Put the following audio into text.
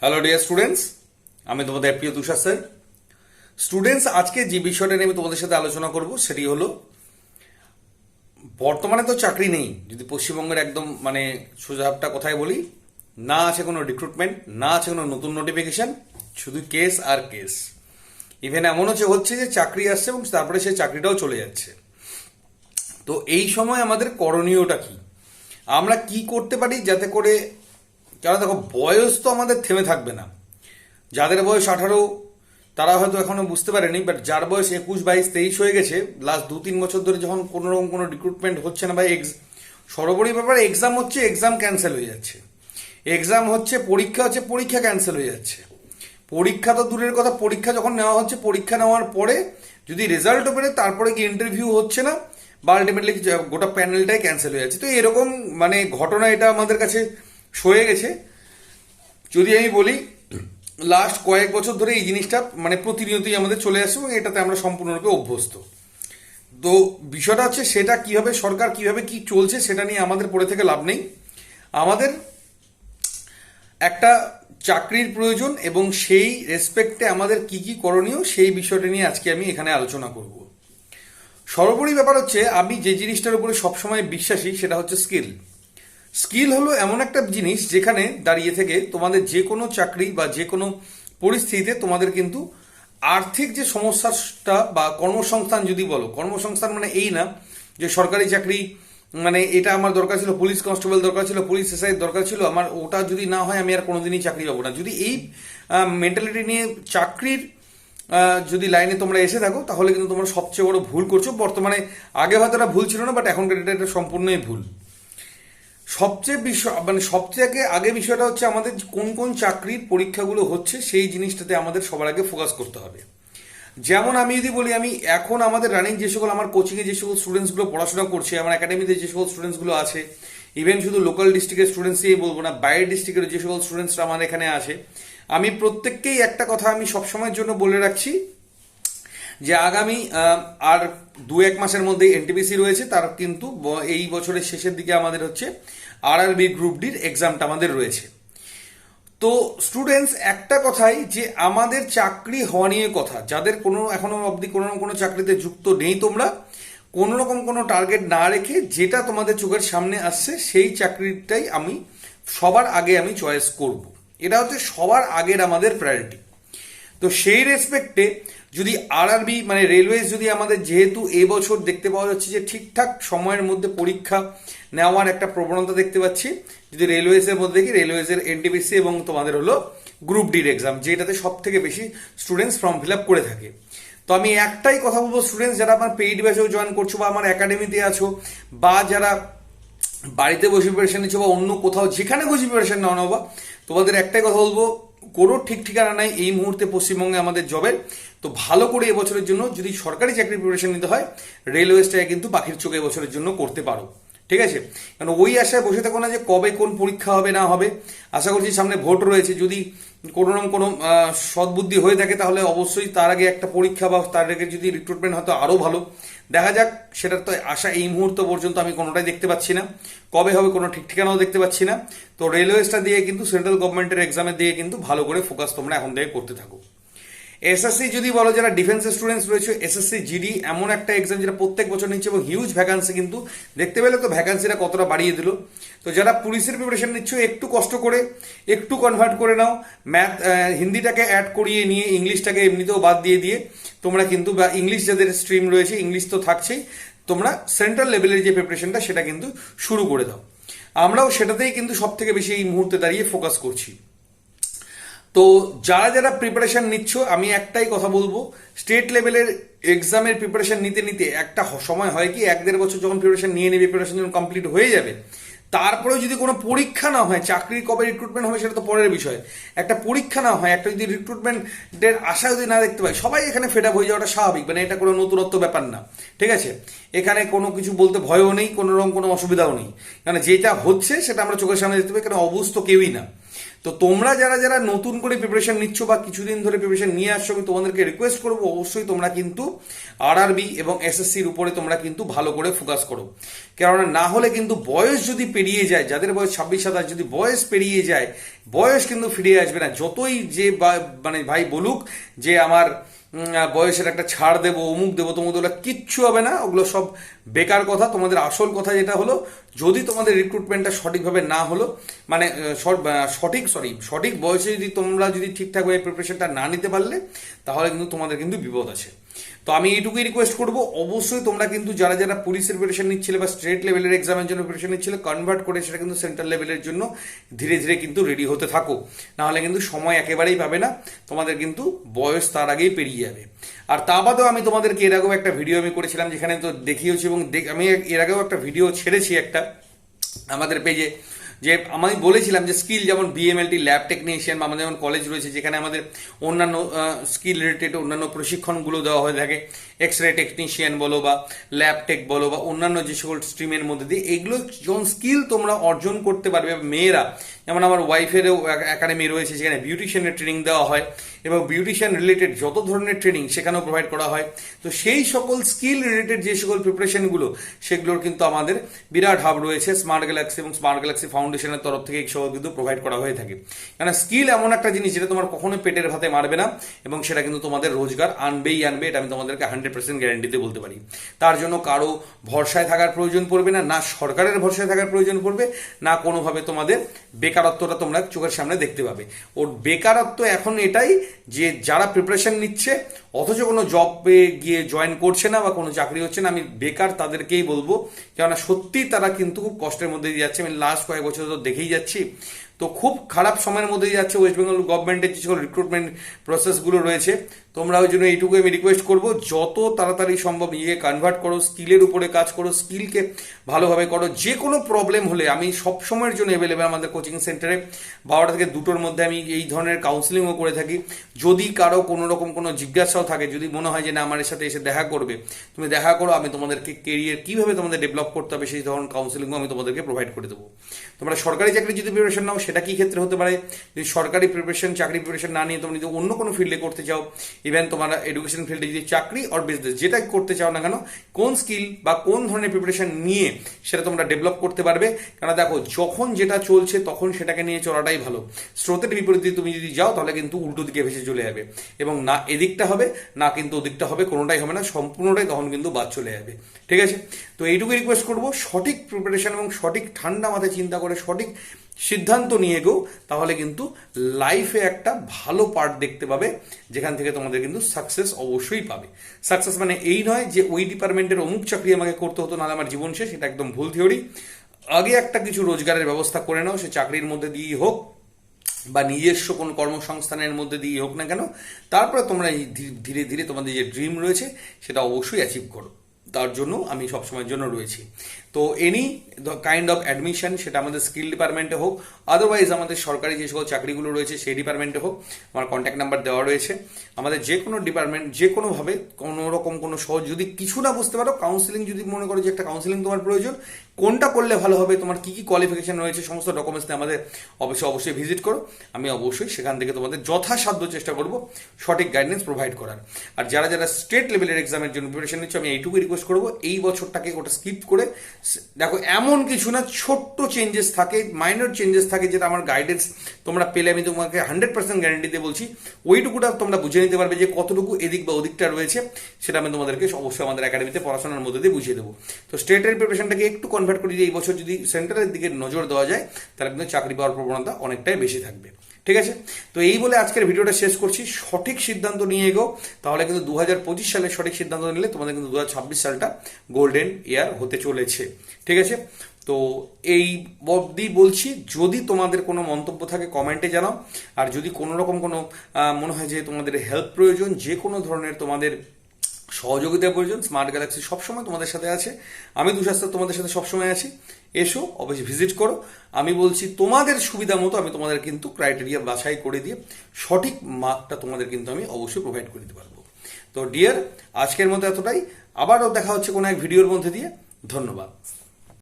Hello dear students আমি তোমাদের প্রিয় তুষার স্যার স্টুডেন্টস আজকে যে বিষয়টা নিয়ে আমি তোমাদের সাথে আলোচনা করব, সেটি হলো, বর্তমানে তো চাকরি নেই। যদি পশ্চিমবঙ্গের একদম মানে সোজাভাবটা কথায় বলি, না আছে কোনো রিক্রুটমেন্ট না আছে কোনো নতুন নোটিফিকেশন শুধু কেস আর কেস ইভেন এমন হচ্ছে হচ্ছে যে চাকরি আসছে এবং তারপরে সেই চাকরিটাও চলে যাচ্ছে। তো এই সময় আমাদের করণীয়টা কি? আমরা কি করতে পারি যাতে করে কারণ দেখো, বয়স তো আমাদের থেমে থাকবে না। যাদের বয়স আঠারো, তারা হয়তো এখনও বুঝতে পারেনি বাট যার বয়স একুশ, বাইশ, তেইশ হয়ে গেছে লাস্ট দু, তিন বছর ধরে যখন কোনো রকম কোনো রিক্রুটমেন্ট হচ্ছে না বা এক্স সর্বোপরি ব্যাপার এক্সাম হচ্ছে এক্সাম ক্যান্সেল হয়ে যাচ্ছে। এক্সাম হচ্ছে, পরীক্ষা হচ্ছে, পরীক্ষা ক্যান্সেল হয়ে যাচ্ছে। পরীক্ষা তো দূরের কথা, পরীক্ষা যখন নেওয়া হচ্ছে, পরীক্ষা নেওয়ার পরে যদি রেজাল্টও বেরোয়, তারপরে কি ইন্টারভিউ হচ্ছে না, বা আলটিমেটলি গোটা প্যানেলটাই ক্যান্সেল হয়ে যাচ্ছে। তো এরকম মানে ঘটনা এটা আমাদের কাছে সয়ে গেছে। যদি আমি বলি লাস্ট কয়েক বছর ধরে এই জিনিসটা মানে প্রতিনিয়তই আমাদের চলে আসছে এবং এটাতে আমরা সম্পূর্ণরূপে অভ্যস্ত। তো বিষয়টা হচ্ছে সেটা কীভাবে সরকার কীভাবে কি চলছে সেটা নিয়ে আমাদের পড়ে থেকে লাভ নেই। আমাদের একটা চাকরির প্রয়োজন এবং সেই রেসপেক্টে আমাদের কি কি করণীয় সেই বিষয়টা নিয়ে আজকে আমি এখানে আলোচনা করব। সর্বোপরি ব্যাপার হচ্ছে, আমি যে জিনিসটার উপরে সবসময় বিশ্বাসী সেটা হচ্ছে স্কিল স্কিল হলো এমন একটা জিনিস যেখানে দাঁড়িয়ে থেকে তোমাদের যে কোনো চাকরি বা যে কোনো পরিস্থিতিতে তোমাদের কিন্তু আর্থিক যে সমস্যাটা বা কর্মসংস্থান যদি বলো, কর্মসংস্থান মানে এই না যে সরকারি চাকরি মানে এটা আমার দরকার ছিল, পুলিশ কনস্টেবল দরকার ছিল, পুলিশ এসআই দরকার ছিল, আমার ওটা যদি না হয় আমি আর কোনোদিনই চাকরি পাবো না। যদি এই মেন্টালিটি নিয়ে চাকরির যদি লাইনে তোমরা এসে থাকো, তাহলে কিন্তু তোমরা সবচেয়ে বড় ভুল করছ। বর্তমানে আগে হয়তো এটা ভুল ছিল না বাট এখনকার এটা এটা সম্পূর্ণই ভুল। সবচেয়ে বিষয় মানে সবচেয়ে আগে আগে বিষয়টা হচ্ছে আমাদের কোন কোন চাকরির পরীক্ষাগুলো হচ্ছে সেই জিনিসটাতে আমাদের সবার আগে ফোকাস করতে হবে। যেমন আমি যদি বলি, আমি এখন আমাদের রানিং যে সকল, আমার কোচিংয়ে যে সকল স্টুডেন্টসগুলো পড়াশোনা করছে, আমার একাডেমিতে যে সকল স্টুডেন্টসগুলো আছে ইভেন শুধু লোকাল ডিস্ট্রিক্টের স্টুডেন্টস স্টুডেন্টসই বলব না, বাইরের ডিস্ট্রিক্টের যে সকল স্টুডেন্টসরা আমার এখানে আসে আমি প্রত্যেককেই একটা কথা আমি সবসময়ের জন্য বলে রাখছি যে আগামী আর দু এক মাসের মধ্যে এনটিপিসি রয়েছে, তার কিন্তু ব- এই বছরের শেষের দিকে আমাদের হচ্ছে আরআরবি গ্রুপ ডির এক্সামটা আমাদের রয়েছে। তো স্টুডেন্টস একটা কথাই যে আমাদের চাকরি হওয়া নিয়ে কথা, যাদের কোনো, এখনও অবধি কোনো না কোনো চাকরিতে যুক্ত নেই তোমরা, কোনো রকম কোনো টার্গেট না রেখে যেটা তোমাদের চোখের সামনে আসছে, সেই চাকরিটাই আমি, সবার আগে আমি চয়েস করব। এটা হচ্ছে সবার আগের আমাদের প্রায়োরিটি তো সেই রেসপেক্টে যদি আরআরবি মানে রেলওয়েজ যদি আমাদের যেহেতু এবছর দেখতে পাওয়া যাচ্ছে যে ঠিকঠাক সময়ের মধ্যে পরীক্ষা নেওয়ার একটা প্রবণতা দেখতে পাচ্ছি, যদি রেলওয়েজের মধ্যে দেখি রেলওয়েজের এনটিপিসি এবং তোমাদের হলো গ্রুপ ডির এক্সাম যেটাতে সব থেকে বেশি স্টুডেন্টস ফর্ম ফিল আপ করে থাকে। তো আমি একটাই কথা বলব স্টুডেন্টস যারা আমার পেইড ব্যাচেও জয়েন করছ বা আমার একাডেমিতে আছো, বা যারা বাড়িতে বসে প্রিপারেশন নিচ্ছো বা অন্য কোথাও যেখানে বসে প্রিপারেশন নাও না বা, তোমাদের একটাই কথা বলব, কোনো ঠিক ঠিকানা নাই এই মুহূর্তে পশ্চিমবঙ্গে আমাদের জবের তো ভালো করে এবছরের জন্য যদি সরকারি চাকরি প্রিপারেশন নিতে হয় রেলওয়েজটাকে কিন্তু পাখির চোখে এবছরের জন্য করতে পারো। ঠিক আছে? কারণ ওই আশায় বসে থাকো না যে কবে কোন পরীক্ষা হবে, না হবে। আশা করছি সামনে ভোট রয়েছে। যদি কোনো রকম কোনো সদ্বুদ্ধি হয়ে থাকে, তাহলে অবশ্যই তার আগে একটা পরীক্ষা বা তার আগে যদি রিক্রুটমেন্ট হয়তো আরও ভালো। দেখা যাক, সেটার তো আশা এই মুহূর্ত পর্যন্ত আমি কোনোটাই দেখতে পাচ্ছি না। কবে হবে কোনো ঠিক ঠিকানাও দেখতে পাচ্ছি না। তো রেলওয়েজটা দিয়ে কিন্তু সেন্ট্রাল গভর্নমেন্টের এক্সামে দিয়ে কিন্তু ভালো করে ফোকাস তোমরা এখন থেকে করতে থাকো। এসএসসি যদি বলো যারা ডিফেন্সের স্টুডেন্টস রয়েছে এসএসসি জিডি এমন একটা এক্সাম যেটা প্রত্যেক বছর নিচ্ছে এবং হিউজ ভ্যাকান্সি কিন্তু দেখতে পেলে তো ভ্যাকান্সিটা কতটা বাড়িয়ে দিল। তো যারা পুলিশের প্রিপারেশন নিচ্ছ, একটু কষ্ট করে, একটু কনভার্ট করে নাও। ম্যাথ হিন্দিটাকে অ্যাড করিয়ে নিয়ে, ইংলিশটাকে এমনিতেও বাদ দিয়ে দিয়ে, তোমরা কিন্তু বা ইংলিশ যাদের স্ট্রিম রয়েছে, ইংলিশ তো থাকছেই, তোমরা সেন্ট্রাল লেভেলের যে প্রিপারেশনটা সেটা কিন্তু শুরু করে দাও। আমরাও সেটাতেই কিন্তু সব থেকে বেশি এই মুহূর্তে দাঁড়িয়ে ফোকাস করছি। তো যারা যারা প্রিপারেশন নিচ্ছ, আমি একটাই কথা বলব স্টেট লেভেলের এক্সামের প্রিপারেশন নিতে নিতে একটা সময় হয় কি, এক দেড় বছর যখন প্রিপারেশন নিয়ে নেবে প্রিপারেশন যখন কমপ্লিট হয়ে যাবে, তারপরেও যদি কোনো পরীক্ষা না হয় চাকরির কবে রিক্রুটমেন্ট হবে সেটা তো পরের বিষয়, একটা পরীক্ষা না হয়, একটা যদি রিক্রুটমেন্টের আশা যদি না দেখতে পাই, সবাই এখানে ফেড আপ হয়ে যাওয়াটা স্বাভাবিক মানে এটা কোনো নতুনত্ব ব্যাপার না, ঠিক আছে? এখানে কোনো কিছু বলতে ভয়ও নেই, কোনো রকম কোনো অসুবিধাও নেই কারণ যেটা হচ্ছে সেটা আমরা চোখের সামনে দেখতে পাই কারণ অবুঝ তো কেউই না। তো তোমরা যারা যারা নতুন করে প্রিপারেশন নিচ্ছ বা কিছুদিন ধরে প্রিপারেশন নিয়ে আসছো, আমি তোমাদেরকে রিকোয়েস্ট করব, অবশ্যই তোমরা কিন্তু আরআরবি এবং এসএসসির উপরে তোমরা কিন্তু ভালো করে ফোকাস করো। কেননা না হলে কিন্তু বয়স যদি পেরিয়ে যায়, যাদের বয়স ছাব্বিশ, সাতাশ, যদি বয়স পেরিয়ে যায়, বয়স কিন্তু ফিরে আসবে না। যতই যে মানে ভাই বলুক যে আমার বয়সের একটা ছাড় দেবো, অমুক দেবো তোমাদের ওগুলো কিচ্ছু হবে না। ওগুলো সব বেকার কথা, তোমাদের আসল কথা যেটা হলো, যদি তোমাদের রিক্রুটমেন্টটা সঠিকভাবে না হলো মানে সঠিক সরি সঠিক বয়সে যদি তোমরা যদি ঠিকঠাকভাবে প্রিপারেশনটা না নিতে পারলে, তাহলে কিন্তু তোমাদের কিন্তু বিপদ আছে। তো আমি এইটুকুই রিকোয়েস্ট করব। অবশ্যই তোমরা কিন্তু যারা যারা পুলিশের প্রিপারেশন নিচ্ছিলে বা স্টেট লেভেলের এক্সামের জন্য প্রিপারেশন নিচ্ছিলে কনভার্ট করে সেটা কিন্তু সেন্ট্রাল লেভেলের জন্য ধীরে ধীরে কিন্তু রেডি হতে থাকো। নাহলে কিন্তু সময় একেবারেই পাবে না। তোমাদের কিন্তু বয়স তার আগেই পেরিয়ে যাবে। আর তা বাদেও আমি তোমাদেরকে এর আগেও একটা ভিডিও আমি করেছিলাম, যেখানে তো দেখিয়েছি এবং আমি এর আগেও একটা ভিডিও ছেড়েছি একটা আমাদের পেজে যে আমি বলেছিলাম যে স্কিল যেমন বিএমএলটি ল্যাব টেকনিশিয়ান বা আমাদের যেমন কলেজ রয়েছে, যেখানে আমাদের অন্যান্য স্কিল রিলেটেড অন্যান্য প্রশিক্ষণগুলো দেওয়া হয়ে থাকে। এক্স রে টেকনিশিয়ান বলো বা ল্যাব টেক বলো বা অন্যান্য যে সকল স্ট্রিমের মধ্যে দিয়ে, এগুলো যখন স্কিল তোমরা অর্জন করতে পারবে মেয়েরা, যেমন আমার ওয়াইফেরও একাডেমি রয়েছে, যেখানে বিউটিশিয়ানের ট্রেনিং দেওয়া হয়। এবং বিউটিশিয়ান রিলেটেড যত ধরনের ট্রেনিং সেখানেও প্রোভাইড করা হয়। তো সেই সকল স্কিল রিলেটেড যে সকল প্রিপারেশনগুলো সেগুলোর কিন্তু আমাদের বিরাট হাব রয়েছে। স্মার্ট গ্যালাক্সি এবং স্মার্ট গ্যালাক্সি ফাউন্ডেশনের তরফ থেকে এই সকল কিন্তু প্রোভাইড করা হয়ে থাকে। কারণ স্কিল এমন একটা জিনিস যেটা তোমার কখনো পেটের ভাতে মারবে না এবং সেটা কিন্তু তোমাদের রোজগার আনবেই আনবে, এটা আমি তোমাদেরকে হান্ড্রেড পার্সেন্ট গ্যারান্টিতে বলতে পারি। তার জন্য কারও ভরসায় থাকার প্রয়োজন পড়বে না না সরকারের ভরসায় থাকার প্রয়োজন পড়বে, না কোনোভাবে তোমাদের বেকারত্বটা তোমরা চোখের সামনে দেখতে পাবে। ওর বেকারত্ব এখন এটাই যে যারা প্রিপারেশন নিচ্ছে, অথচ কোনো জবে গিয়ে জয়েন করছে না বা কোনো চাকরি হচ্ছে না, আমি বেকার তাদেরকেই বলব। কেননা সত্যিই তারা কিন্তু খুব কষ্টের মধ্যে দিয়ে যাচ্ছে। আমি লাস্ট কয়েক বছর তো দেখেই যাচ্ছি। তো খুব খারাপ সময়ের মধ্যে দিয়ে যাচ্ছে ওয়েস্ট বেঙ্গল গভর্নমেন্টের যে সকল রিক্রুটমেন্ট প্রসেসগুলো রয়েছে। তোমরা ওই জন্য এইটুকু আমি রিকোয়েস্ট করব, যত তাড়াতাড়ি সম্ভব নিজেকে কনভার্ট করো স্কিলের উপরে কাজ করো স্কিলকে ভালোভাবে করো, যে কোনো প্রবলেম হলে আমি সব সময়ের জন্য অ্যাভেলেবেল আমাদের কোচিং সেন্টারে বারোটা থেকে দুটোর মধ্যে আমি এই ধরনের কাউন্সিলিংও করে থাকি। যদি কারও কোনো রকম কোনো জিজ্ঞাসাও থাকে, যদি মনে হয় যে না, আমার সাথে এসে দেখা করবে, তুমি দেখা করো, আমি তোমাদেরকে কেরিয়ার কীভাবে তোমাদের ডেভেলপ করতে হবে, সেই ধরনের কাউন্সিলিংও আমি তোমাদেরকে প্রোভাইড করে দেবো। তোমরা সরকারি চাকরি যদি প্রিপারেশন নাও সেটা কি ক্ষেত্রে হতে পারে? যদি সরকারি প্রিপারেশন চাকরি প্রিপারেশন না নিয়ে তোমরা যদি অন্য কোনো ফিল্ডে করতে চাও ইভেন তোমরা এডুকেশন ফিল্ডে যদি চাকরি অর বিজনেস যেটা করতে চাও না কেন, কোন স্কিল বা কোন ধরনের প্রিপারেশন নিয়ে সেটা তোমরা ডেভেলপ করতে পারবে? কারণ দেখো, যখন যেটা চলছে তখন সেটাকে নিয়ে চলাটাই ভালো। স্রোতের বিপরীতে তুমি যদি যাও, তাহলে কিন্তু উল্টো দিকে ভেসে চলে যাবে। এবং না এদিকটা হবে, না কিন্তু ওদিকটা হবে, কোনোটাই হবে না, সম্পূর্ণটাই তখন কিন্তু বাদ চলে যাবে। ঠিক আছে? তো এইটুকু রিকোয়েস্ট করব, সঠিক প্রিপারেশন এবং সঠিক ঠান্ডা মাথায় চিন্তা করে সঠিক সিদ্ধান্ত নিয়ে গো, তাহলে কিন্তু লাইফে একটা ভালো পার্ট দেখতে পাবে, যেখান থেকে তোমাদের কিন্তু সাকসেস অবশ্যই পাবে। সাকসেস মানে এই নয় যে ওই ডিপার্টমেন্টের অমুক চাকরি আমাকে করতে হতো, নাহলে আমার জীবন শেষ, এটা একদম ভুল থিওরি আগে একটা কিছু রোজগারের ব্যবস্থা করে নাও, সে চাকরির মধ্যে দিয়েই হোক, বা নিজস্ব কোনো কর্মসংস্থানের মধ্যে দিয়ে হোক না কেন, তারপরে তোমরা ধীরে ধীরে তোমাদের যে ড্রিম রয়েছে, সেটা অবশ্যই অ্যাচিভ করো। তার জন্য আমি সবসময়ের জন্য রয়েছি। তো এনি কাইন্ড অফ অ্যাডমিশন সেটা আমাদের স্কিল ডিপার্টমেন্টে হোক আদারওয়াইজ আমাদের সরকারি যে সকল চাকরিগুলো রয়েছে সেই ডিপার্টমেন্টে হোক, আমার কন্ট্যাক্ট নাম্বার দেওয়া রয়েছে। আমাদের যে কোনো ডিপার্টমেন্ট যে কোনোভাবে কোনো রকম কোনো সহজ যদি কিছু না বুঝতে পারো কাউন্সিলিং যদি মনে করো যে একটা কাউন্সিলিং তোমার প্রয়োজন, কোনটা করলে ভালো হবে, তোমার কি কি কোয়ালিফিকেশন রয়েছে, সমস্ত ডকুমেন্টস নিয়ে আমাদের অবশ্যই অবশ্যই ভিজিট করো। আমি অবশ্যই সেখান থেকে তোমাদের যথাসাধ্য চেষ্টা করব সঠিক গাইডেন্স প্রোভাইড করার। আর যারা যারা স্টেট লেভেলের এক্সামের জন্য প্রিপারেশন নিচ্ছে, আমি এইটুকু রিকোয়েস্ট করব। এই বছরটাকে ওটা স্কিপ করে। দেখো, এমন কিছু না, ছোট্ট চেঞ্জেস থাকে মাইনর চেঞ্জেস থাকে যেটা আমার গাইডেন্স তোমরা পেলে। আমি তোমাকে হান্ড্রেড পার্সেন্ট গ্যারান্টি দিয়ে বলছি, ওইটুকুটা তোমরা বুঝে নিতে পারবে যে কতটুকু এদিক বা ওদিকটা রয়েছে, সেটা আমি তোমাদেরকে অবশ্যই আমাদের একাডেমিতে পড়াশোনার মধ্যে দিয়ে বুঝিয়ে দেবো। তো স্টেটের প্রিপারেশনটাকে একটু কনভার্ট করে দিয়ে এই বছর যদি সেন্টারের দিকে নজর দেওয়া যায়, তাহলে কিন্তু চাকরি পাওয়ার প্রবণতা অনেকটাই বেশি থাকবে। ঠিক আছে? তো এই বলে আজকের ভিডিওটা শেষ করছি। সঠিক সিদ্ধান্ত নিয়ে এগো। তাহলে কিন্তু দু সালের সঠিক সিদ্ধান্ত নিলে তোমাদের কিন্তু দু হাজার ছাব্বিশ সালটা গোল্ডেন ইয়ার হতে চলেছে। ঠিক আছে? তো এই অবধি বলছি, যদি তোমাদের কোনো মন্তব্য থাকে কমেন্টে জানাও। আর যদি কোনো রকম কোনো মনে হয় যে তোমাদের হেল্প প্রয়োজন, যে কোনো ধরনের তোমাদের সহযোগিতা প্রয়োজন স্মার্ট গ্যালাক্সি সবসময় তোমাদের সাথে আছে। আমি দুশাস্ত্র তোমাদের সাথে সবসময় আছি। এসো অবশ্যই ভিজিট করো। আমি বলছি, তোমাদের সুবিধা মতো আমি তোমাদের কিন্তু ক্রাইটেরিয়া বাছাই করে দিয়ে সঠিক মার্কটা তোমাদের কিন্তু আমি অবশ্যই প্রোভাইড করে দিতে পারব। তো ডিয়ার আজকের মতো এতটাই। আবারও দেখা হচ্ছে কোনো এক ভিডিওর মধ্যে দিয়ে। ধন্যবাদ।